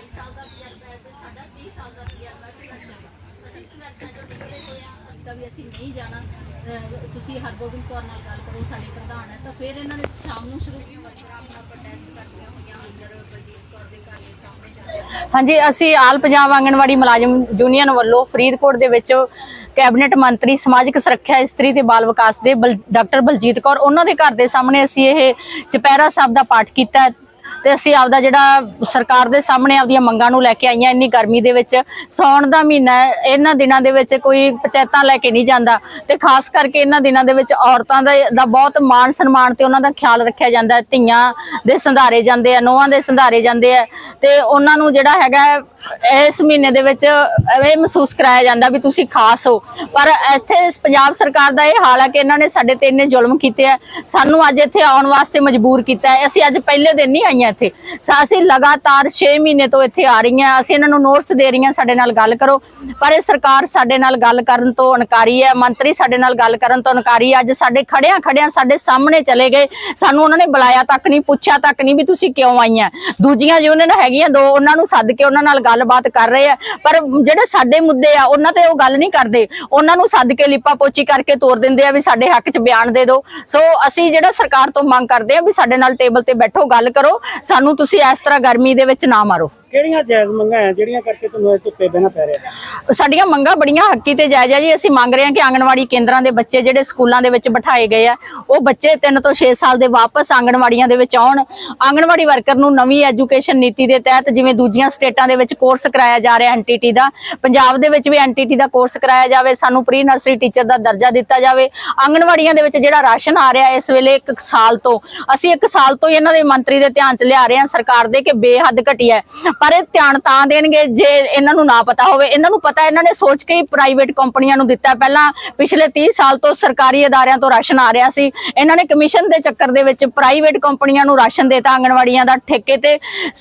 2.5 ਸਾਲ ਦਾ ਤਜਰਬਾ ਹੈ ਤੇ ਸਾਡਾ 30 ਸਾਲ ਦਾ ਤਜਰਬਾ ਸੰਘਰਸ਼ਾਂ ਦਾ। ਅਸੀਂ ਸੰਘਰਸ਼ਾਂ ਚੋਂ ਨਿਕਲੇ ਹੋਏ ਆ ਤਾਂ ਵੀ ਅਸੀਂ ਨਹੀਂ ਜਾਣਾ। ਤੁਸੀਂ ਹਰਗੋਬਿੰਦ ਕੌਰ ਨਾਲ ਗੱਲ ਕਰੋ ਸਾਡੇ ਪ੍ਰਧਾਨ ਹੈ। ਤਾਂ ਫਿਰ ਇਹਨਾਂ ਨੇ ਸ਼ਾਮ ਨੂੰ ਸ਼ੁਰੂ ਕੀਤਾ ਆਪਣਾ ਪ੍ਰੋਟੈਸਟ ਕਰਦੀਆਂ ਹੋਈਆਂ ਅੰਦਰ ਬਲਜੀਤ ਕੌਰ ਦੇ ਘਰ ਦੇ ਸਾਹਮਣੇ ਹਾਂਜੀ, ਅਸੀਂ ਆਲ ਪੰਜਾਬ ਆਂਗਣਵਾੜੀ ਮੁਲਾਜ਼ਮ ਯੂਨੀਅਨ ਵੱਲੋਂ ਫਰੀਦਕੋਟ ਦੇ ਵਿੱਚ ਕੈਬਨਿਟ ਮੰਤਰੀ, ਸਮਾਜਿਕ ਸੁਰੱਖਿਆ ਇਸਤਰੀ ਤੇ ਬਾਲ ਵਿਕਾਸ ਦੇ ਬਲ- ਡਾਕਟਰ ਬਲਜੀਤ ਕੌਰ, ਉਹਨਾਂ ਦੇ ਘਰ ਦੇ ਸਾਹਮਣੇ ਅਸੀਂ ਇਹ ਚੁਪਹਿਰਾ ਸਾਹਿਬ ਦਾ ਪਾਠ ਕੀਤਾ। ਤੇ ਅਸੀਂ ਆਪਦਾ ਜਿਹੜਾ ਸਰਕਾਰ ਦੇ ਸਾਹਮਣੇ ਆਪਦੀਆਂ ਮੰਗਾਂ ਨੂੰ ਲੈ ਕੇ ਆਈਆਂ ਇੰਨੀ ਗਰਮੀ ਦੇ ਵਿੱਚ। ਸੌਣ ਦਾ ਮਹੀਨਾ ਇਹਨਾਂ ਦਿਨਾਂ ਦੇ ਵਿੱਚ ਕੋਈ ਪੰਚਾਇਤਾਂ ਲੈ ਕੇ ਨਹੀਂ ਜਾਂਦਾ ਤੇ ਖਾਸ ਕਰਕੇ ਇਹਨਾਂ ਦਿਨਾਂ ਦੇ ਵਿੱਚ ਔਰਤਾਂ ਦਾ ਦਾ ਬਹੁਤ ਮਾਣ ਸਨਮਾਨ ਤੇ ਉਹਨਾਂ ਦਾ ਖਿਆਲ ਰੱਖਿਆ ਜਾਂਦਾ ਧੀਆਂ ਦੇ ਸੰਧਾਰੇ ਜਾਂਦੇ ਆ, ਨੋਹਾਂ ਦੇ ਸੰਧਾਰੇ ਜਾਂਦੇ ਆ ਤੇ ਉਹਨਾਂ ਨੂੰ ਜਿਹੜਾ ਹੈਗਾ ਇਸ ਮਹੀਨੇ ਦੇ ਵਿੱਚ ਇਹ ਮਹਿਸੂਸ ਕਰਾਇਆ ਜਾਂਦਾ ਵੀ ਤੁਸੀਂ ਖਾਸ ਹੋ। ਪਰ ਇੱਥੇ ਪੰਜਾਬ ਸਰਕਾਰ ਦਾ ਇਹ ਹਾਲ ਹੈ ਕਿ ਇਹਨਾਂ ਨੇ ਸਾਡੇ ਤੇ ਇੰਨੇ ਜ਼ੁਲਮ ਕੀਤੇ ਆ। ਸਾਨੂੰ ਅੱਜ ਇੱਥੇ ਆਉਣ ਵਾਸਤੇ ਮਜਬੂਰ ਕੀਤਾ ਹੈ। ਅਸੀਂ ਅੱਜ ਪਹਿਲੇ ਦਿਨ ਨਹੀਂ ਆਈਆਂ ਇੱਥੇ। ਅਸੀਂ ਲਗਾਤਾਰ 6 ਮਹੀਨੇ ਤੋਂ ਇੱਥੇ ਆ ਰਹੀਆਂ ਅਸੀਂ ਇਹਨਾਂ ਨੂੰ ਨੋਟਿਸ ਦੇ ਰਹੀਆਂ, ਸਾਡੇ ਨਾਲ ਗੱਲ ਕਰੋ। ਪਰ ਇਹ ਸਰਕਾਰ ਸਾਡੇ ਨਾਲ ਗੱਲ ਕਰਨ ਤੋਂ ਇਨਕਾਰੀ ਹੈ। ਮੰਤਰੀ ਸਾਡੇ ਨਾਲ ਗੱਲ ਕਰਨ ਤੋਂ ਇਨਕਾਰੀ ਅੱਜ ਸਾਡੇ ਖੜਿਆਂ ਖੜਿਆਂ ਸਾਡੇ ਸਾਹਮਣੇ ਚਲੇ ਗਏ। ਸਾਨੂੰ ਉਹਨਾਂ ਨੇ ਬੁਲਾਇਆ ਤੱਕ ਨਹੀਂ, ਪੁੱਛਿਆ ਤੱਕ ਨਹੀਂ ਵੀ ਤੁਸੀਂ ਕਿਉਂ ਆਈਆਂ। ਦੂਜੀਆਂ ਯੂਨੀਅਨ ਹੈਗੀਆਂ ਦੋ, ਉਹਨਾਂ ਨੂੰ ਸੱਦ ਕੇ ਉਹਨਾਂ ਨਾਲ ਗੱਲਬਾਤ ਕਰ ਰਹੇ ਆ। ਪਰ ਜਿਹੜੇ ਸਾਡੇ ਮੁੱਦੇ ਆ, ਉਹਨਾਂ ਤੇ ਉਹ ਗੱਲ ਨਹੀਂ ਕਰਦੇ। ਉਹਨਾਂ ਨੂੰ ਸੱਦ ਕੇ ਲਿਪਾ ਪੋਚੀ ਕਰਕੇ ਤੋਰ ਦਿੰਦੇ ਆ ਵੀ ਸਾਡੇ ਹੱਕ 'ਚ ਬਿਆਨ ਦੇ ਦਿਓ। ਸੋ ਅਸੀਂ ਜਿਹੜਾ ਸਰਕਾਰ ਤੋਂ ਮੰਗ ਕਰਦੇ ਆ ਵੀ ਸਾਡੇ ਨਾਲ ਟੇਬਲ ਤੇ ਬੈਠੋ, ਗੱਲ ਕਰੋ। ਸਾਨੂੰ ਤੁਸੀਂ ਇਸ ਤਰ੍ਹਾਂ ਗਰਮੀ ਦੇ ਵਿੱਚ ਨਾ ਮਾਰੋ। ਕਿਹੜੀਆਂ ਜਾਇਜ਼ ਮੰਗਾਂ ਹੈ ਜਿਹੜੀਆਂ ਕਰਕੇ ਤੁਹਾਨੂੰ ਇਹ ਧੁੱਪੇ ਬਹਿਣਾ ਪੈ ਰਿਹਾ? ਸਾਡੀਆਂ ਮੰਗਾਂ ਬੜੀਆਂ ਹੱਕੀ ਤੇ ਜਾਇਜ਼ ਆ ਜੀ। ਅਸੀਂ ਮੰਗ ਰਹੇ ਹਾਂ ਕਿ ਆਂਗਣਵਾੜੀ ਕੇਂਦਰਾਂ ਦੇ ਬੱਚੇ ਜਿਹੜੇ ਸਕੂਲਾਂ ਦੇ ਵਿੱਚ ਬਿਠਾਏ ਗਏ ਆ, ਉਹ ਬੱਚੇ 3 ਤੋਂ 6 ਸਾਲ ਦੇ ਵਾਪਸ ਆਂਗਣਵਾੜੀਆਂ ਦੇ ਵਿੱਚ ਆਉਣ। ਆਂਗਣਵਾੜੀ ਵਰਕਰ ਨੂੰ ਨਵੀਂ ਐਜੂਕੇਸ਼ਨ ਨੀਤੀ ਦੇ ਤਹਿਤ ਜਿਵੇਂ ਦੂਜੀਆਂ ਸਟੇਟਾਂ ਦੇ ਵਿੱਚ ਕੋਰਸ ਕਰਾਇਆ ਜਾ ਰਿਹਾ ਐਨਟੀਟੀ ਦਾ, ਪੰਜਾਬ ਦੇ ਵਿੱਚ ਵੀ ਐਨਟੀਟੀ ਦਾ ਕੋਰਸ ਕਰਾਇਆ ਜਾਵੇ, ਸਾਨੂੰ ਪ੍ਰੀ ਨਰਸਰੀ ਟੀਚਰ ਦਾ ਦਰਜਾ ਦਿੱਤਾ ਜਾਵੇ। ਆਂਗਣਵਾੜੀਆਂ ਦੇ ਵਿੱਚ ਜਿਹੜਾ ਰਾਸ਼ਨ ਆ ਰਿਹਾ ਇਸ ਵੇਲੇ ਇੱਕ ਸਾਲ ਤੋਂ, ਅਸੀਂ ਇੱਕ ਸਾਲ ਤੋਂ ਹੀ ਇਹਨਾਂ ਦੇ ਮੰਤਰੀ ਦੇ ਧਿਆਨ 'ਚ ਲਿਆ ਰਹੇ ਹਾਂ ਸਰਕਾਰ ਦੇ ਕਿ ਬੇਹੱਦ ਘਟੀਆ ਹੈ। ਪਰ ਇਹ ਧਿਆਨ ਤਾਂ ਦੇਣਗੇ ਜੇ ਇਹਨਾਂ ਨੂੰ ਨਾ ਪਤਾ ਹੋਵੇ। ਇਹਨਾਂ ਨੂੰ ਪਤਾ, ਇਹਨਾਂ ਨੇ ਸੋਚ ਕੇ ਹੀ ਪ੍ਰਾਈਵੇਟ ਕੰਪਨੀਆਂ ਨੂੰ ਦਿੱਤਾ। ਪਹਿਲਾਂ ਪਿਛਲੇ 30 ਸਾਲ ਤੋਂ ਸਰਕਾਰੀ ਅਦਾਰਿਆਂ ਤੋਂ ਰਾਸ਼ਨ ਆ ਰਿਹਾ ਸੀ। ਇਹਨਾਂ ਨੇ ਕਮਿਸ਼ਨ ਦੇ ਚੱਕਰ ਦੇ ਵਿੱਚ ਪ੍ਰਾਈਵੇਟ ਕੰਪਨੀਆਂ ਨੂੰ ਰਾਸ਼ਨ ਦੇਤਾ ਆਂਗਣਵਾੜੀਆਂ ਦਾ ਠੇਕੇ ਤੇ।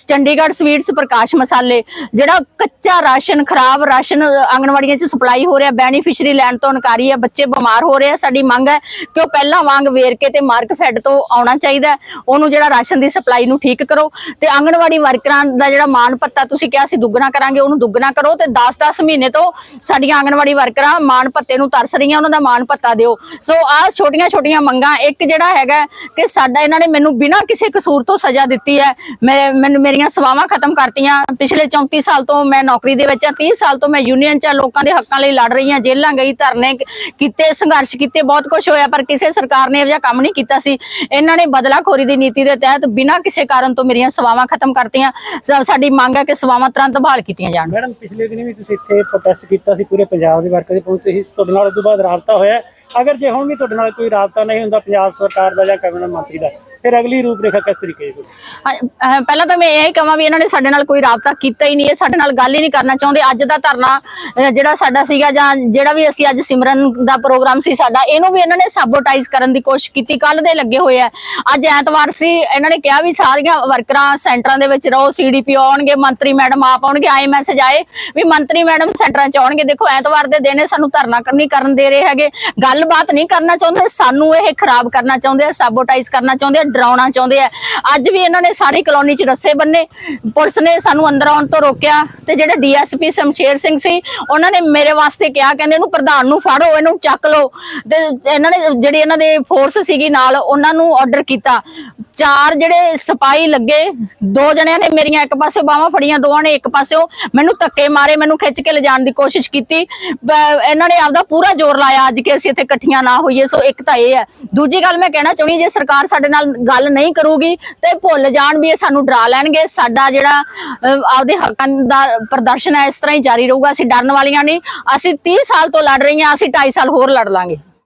ਚੰਡੀਗੜ੍ਹ ਸਵੀਟਸ ਪ੍ਰਕਾਸ਼ ਮਸਾਲੇ, ਜਿਹੜਾ ਕੱਚਾ ਰਾਸ਼ਨ, ਖਰਾਬ ਰਾਸ਼ਨ ਆਂਗਣਵਾੜੀਆਂ 'ਚ ਸਪਲਾਈ ਹੋ ਰਿਹਾ ਬੈਨੀਫੀਸ਼ਰੀ ਲੈਣ ਤੋਂ ਇਨਕਾਰੀ ਹੈ, ਬੱਚੇ ਬਿਮਾਰ ਹੋ ਰਹੇ ਆ। ਸਾਡੀ ਮੰਗ ਹੈ ਕਿ ਉਹ ਪਹਿਲਾਂ ਵਾਂਗ ਵੇਰਕੇ ਤੇ ਮਾਰਕ ਫੈਡ ਤੋਂ ਆਉਣਾ ਚਾਹੀਦਾ ਉਹਨੂੰ ਜਿਹੜਾ ਰਾਸ਼ਨ ਦੀ ਸਪਲਾਈ ਨੂੰ ਠੀਕ ਕਰੋ। ਤੇ ਆਂਗਣਵਾੜੀ ਵਰਕਰਾਂ ਦਾ ਜਿਹੜਾ ਮਾਣ ਭੱਤਾ ਤੁਸੀਂ ਕਿਹਾ ਸੀ ਦੁੱਗਣਾ ਕਰਾਂਗੇ, ਉਹਨੂੰ ਦੁੱਗਣਾ ਕਰੋ ਤੇ 10-10 ਮਹੀਨੇ ਤੋਂ ਸਾਡੀਆਂ ਆਂਗਣਵਾੜੀ ਵਰਕਰਾਂ ਮਾਣ ਭੱਤੇ ਨੂੰ ਤਰਸ ਰਹੀਆਂ, ਉਹਨਾਂ ਦਾ ਮਾਣ ਭੱਤਾ ਦਿਓ। ਸੋ ਆਹ ਛੋਟੀਆਂ-ਛੋਟੀਆਂ ਮੰਗਾਂ, ਇੱਕ ਜਿਹੜਾ ਹੈਗਾ ਕਿ ਸਾਡਾ ਇਹਨਾਂ ਨੇ ਮੈਨੂੰ ਬਿਨਾਂ ਕਿਸੇ ਕਸੂਰ ਤੋਂ ਸਜ਼ਾ ਦਿੱਤੀ ਹੈ। ਮੈਂ, ਮੈਨੂੰ ਮੇਰੀਆਂ ਸੇਵਾਵਾਂ ਖਤਮ ਕਰਤੀਆਂ। ਪਿਛਲੇ 34 ਸਾਲ ਤੋਂ ਮੈਂ ਨੌਕਰੀ ਦੇ ਵਿੱਚ ਹਾਂ 30 ਸਾਲ ਤੋਂ ਮੈਂ ਯੂਨੀਅਨ 'ਚ ਲੋਕਾਂ ਦੇ ਹੱਕਾਂ ਲਈ ਲੜ ਰਹੀ ਹਾਂ, ਜੇਲ੍ਹਾਂ ਗਈ, ਧਰਨੇ ਕੀਤੇ, ਸੰਘਰਸ਼ ਕੀਤੇ, ਬਹੁਤ ਕੁਝ ਹੋਇਆ, ਪਰ ਕਿਸੇ ਸਰਕਾਰ ਨੇ ਇਹ ਜਿਹਾ ਕੰਮ ਨਹੀਂ ਕੀਤਾ ਸੀ। ਇਹਨਾਂ ਨੇ ਬਦਲਾਖੋਰੀ ਦੀ ਨੀਤੀ ਦੇ ਤਹਿਤ ਬਿਨਾਂ ਕਿਸੇ ਕਾਰਨ ਤੋਂ ਮੇਰੀਆਂ ਸੇਵਾਵਾਂ ਖਤਮ ਕਰਤੀਆਂ। ਸਾਡੀ ਮੰਗ ਹੈ ਕਿ ਸੇਵਾਵਾਂ ਤੁਰੰਤ ਬਹਾਲ ਕੀਤੀਆਂ ਜਾਣ। ਮੈਡਮ, ਪਿਛਲੇ ਦਿਨ ਵੀ ਤੁਸੀਂ ਇੱਥੇ ਪ੍ਰੋਟੈਸਟ ਕੀਤਾ ਸੀ, ਪੂਰੇ ਪੰਜਾਬ ਦੇ ਵਰਕਰ ਦੇ ਪਹੁੰਚੇ ਸੀ ਤੁਹਾਡੇ ਨਾਲ ਉਸ ਤੋਂ ਬਾਅਦ ਰਾਬਤਾ ਹੋਇਆ। ਅਗਰ ਜੇ ਹੁਣ ਵੀ ਤੁਹਾਡੇ ਨਾਲ ਕੋਈ ਰਾਬਤਾ ਨਹੀਂ ਹੁੰਦਾ, ਪੰਜਾਬ ਸਰਕਾਰ ਦਾ ਜਾਂ ਕੈਬਨਿਟ ਮੰਤਰੀ ਦਾ ਫਿਰ ਅਗਲੀ ਰੂਪਰੇਖਾ ਕਿਸ ਤਰੀਕੇ ਦੀ ਹਾਂ, ਅਹ ਪਹਿਲਾਂ ਤਾਂ ਮੈਂ ਇਹ ਕਹਾਂ ਵੀ ਇਹਨਾਂ ਨੇ ਸਾਡੇ ਨਾਲ ਕੋਈ ਰਾਬਤਾ ਕੀਤਾ ਹੀ ਨਹੀਂ ਇਹ ਸਾਡੇ ਨਾਲ ਗੱਲ ਹੀ ਨਹੀਂ ਕਰਨਾ ਚਾਹੁੰਦੇ। ਅੱਜ ਦਾ ਧਰਨਾ ਅਹ ਜਿਹੜਾ ਸਾਡਾ ਸੀਗਾ ਜਾਂ ਜਿਹੜਾ ਵੀ ਅਸੀਂ ਅੱਜ ਸਿਮਰਨ ਦਾ ਪ੍ਰੋਗਰਾਮ ਸੀ ਸਾਡਾ ਇਹਨੂੰ ਵੀ ਇਹਨਾਂ ਨੇ ਸਾਬੋਟਾਈਜ਼ ਕਰਨ ਦੀ ਕੋਸ਼ਿਸ਼ ਕੀਤੀ ਕੱਲ ਦੇ ਲੱਗੇ ਹੋਏ ਆ। ਅੱਜ ਐਤਵਾਰ ਸੀ ਇਹਨਾਂ ਨੇ ਕਿਹਾ ਵੀ ਸਾਰੀਆਂ ਵਰਕਰਾਂ ਸੈਂਟਰਾਂ ਦੇ ਵਿੱਚ ਰਹੋ ਸੀਡੀਪੀ ਆਉਣਗੇ ਮੰਤਰੀ ਮੈਡਮ ਆਪ ਆਉਣਗੇ ਆਏ ਮੈਸੇਜ ਆਏ ਵੀ ਮੰਤਰੀ ਮੈਡਮ ਸੈਂਟਰਾਂ 'ਚ ਆਉਣਗੇ। ਦੇਖੋ ਐਤਵਾਰ ਦੇ ਦਿਨ ਇਹ ਸਾਨੂੰ ਧਰਨਾ ਕਰਨੀ ਕਰਨ ਦੇ ਰਹੇ ਹੈਗੇ। ਗੱਲਬਾਤ ਨਹੀਂ ਕਰਨਾ ਚਾਹੁੰਦੇ ਸਾਨੂੰ ਇਹ ਖਰਾਬ ਕਰਨਾ ਚਾਹੁੰਦੇ ਆ ਸਾਬੋਟਾਈਜ਼ ਕਰਨਾ ਚਾਹੁੰਦੇ ਆ। ਡਰਾਉਣਾ ਚਾਹੁੰਦੇ ਆ। ਅੱਜ ਵੀ ਇਹਨਾਂ ਨੇ ਸਾਰੀ ਕਲੋਨੀ 'ਚ ਰੱਸੇ ਬੰਨੇ। ਪੁਲਿਸ ਨੇ ਸਾਨੂੰ ਅੰਦਰ ਆਉਣ ਤੋਂ ਰੋਕਿਆ ਤੇ ਜਿਹੜੇ ਡੀਐਸਪੀ ਸ਼ਮਸ਼ੇਰ ਸਿੰਘ ਸੀ, ਉਹਨਾਂ ਨੇ ਮੇਰੇ ਵਾਸਤੇ ਕਿਹਾ, ਕਹਿੰਦੇ ਇਹਨੂੰ ਪ੍ਰਧਾਨ ਨੂੰ ਫੜੋ, ਇਹਨੂੰ ਚੱਕ ਲਓ। ਤੇ ਇਹਨਾਂ ਨੇ, ਜਿਹੜੀ ਇਹਨਾਂ ਦੇ ਫੋਰਸ ਸੀਗੀ ਨਾਲ, ਉਹਨਾਂ ਨੂੰ ਆਰਡਰ ਕੀਤਾ। ਚਾਰ ਜਿਹੜੇ ਸਿਪਾਹੀ ਲੱਗੇ, ਦੋ ਜਣਿਆਂ ਨੇ ਮੇਰੀਆਂ ਇੱਕ ਪਾਸੇ ਬਾਹਾਂ ਫੜੀਆਂ, ਦੋਵਾਂ ਨੇ ਇੱਕ ਪਾਸਿਓ ਮੈਨੂੰ ਧੱਕੇ ਮਾਰੇ, ਮੈਨੂੰ ਖਿੱਚ ਕੇ ਲਿਜਾਣ ਦੀ ਕੋਸ਼ਿਸ਼ ਕੀਤੀ। ਇਹਨਾਂ ਨੇ ਆਪਦਾ ਪੂਰਾ ਜ਼ੋਰ ਲਾਇਆ ਅੱਜ ਕਿ ਅਸੀਂ ਇੱਥੇ ਇਕੱਠੀਆਂ ਨਾ ਹੋਈਏ, ਸੋ ਇੱਕ ਤਾਂ ਇਹ ਹੈ। ਦੂਜੀ ਗੱਲ ਮੈਂ ਕਹਿਣਾ ਚਾਹੁੰਦੀ, ਜੇ ਸਰਕਾਰ ਸਾਡੇ ਨਾਲ ਗੱਲ ਨਹੀਂ ਕਰੂਗੀ, ਤੇ ਭੁੱਲ ਜਾਣ ਵੀ ਇਹ ਸਾਨੂੰ ਡਰਾ ਲੈਣਗੇ। ਸਾਡਾ ਜਿਹੜਾ ਆਪਦੇ ਹੱਕਾਂ ਦਾ ਪ੍ਰਦਰਸ਼ਨ ਹੈ, ਇਸ ਤਰ੍ਹਾਂ ਹੀ ਜਾਰੀ ਰਹੂਗਾ। ਅਸੀਂ ਡਰਨ ਵਾਲੀਆਂ ਨਹੀਂ। ਅਸੀਂ 30 ਸਾਲ ਤੋਂ ਲੜ ਰਹੀਆਂ, ਅਸੀਂ 2.5 ਸਾਲ ਹੋਰ ਲੜ ਲਾਂਗੇ।